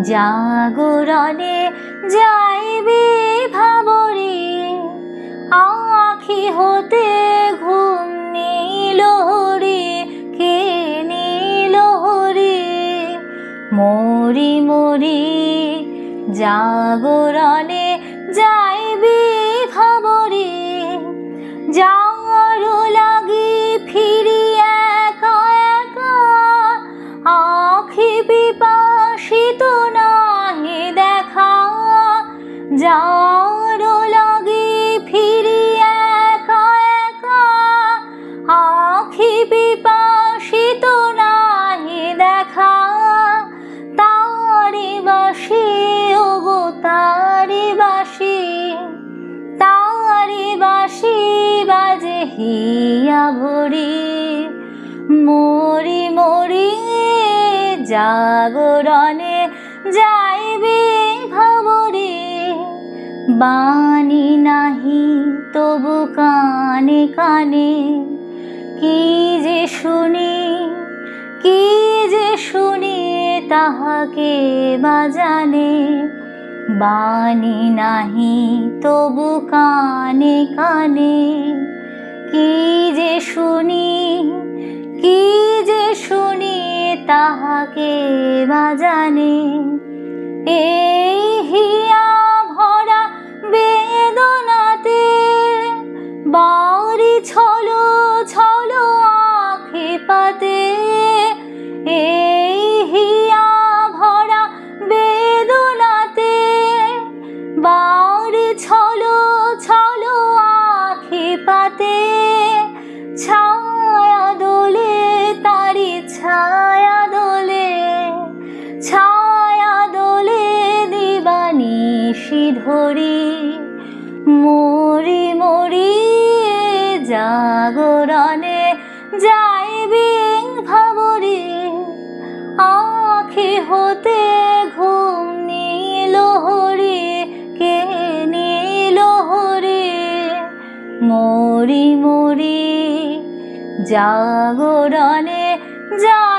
জাগরণে যাইবে ভাবরে, আখি হতে ঘুম নীল হরে, কে নীল হরে? মরি মরি জাগরণে যাইবে ভাবরে, যাওয়ার লাগি ফিরি একা একা, আখি পিপাসিত নাহি দেখা যাওয়ার লাগি ফিরি একা একা, আখি পিপাসিত নাহি দেখা, তারি বাসি, ওগো তারি বাসি তারি বাসি বাজে হিয়া জাগরণে যাইবে ভাবরে। বাণী নাহি তবু কানে কানে। কি যে শুনি, কি যে শুনি তাহাকে বাজানে বাণী নাহি তবু কানে কানে। কি যে শুনি তাহাকে বাজানে দিবানিশি ধরি মরি মরি জাগরণে যাইবে ভাবরি। আখি হতে ঘুম নীল হরে, কে নীল হরে? মরি মরি জাগরণে যাই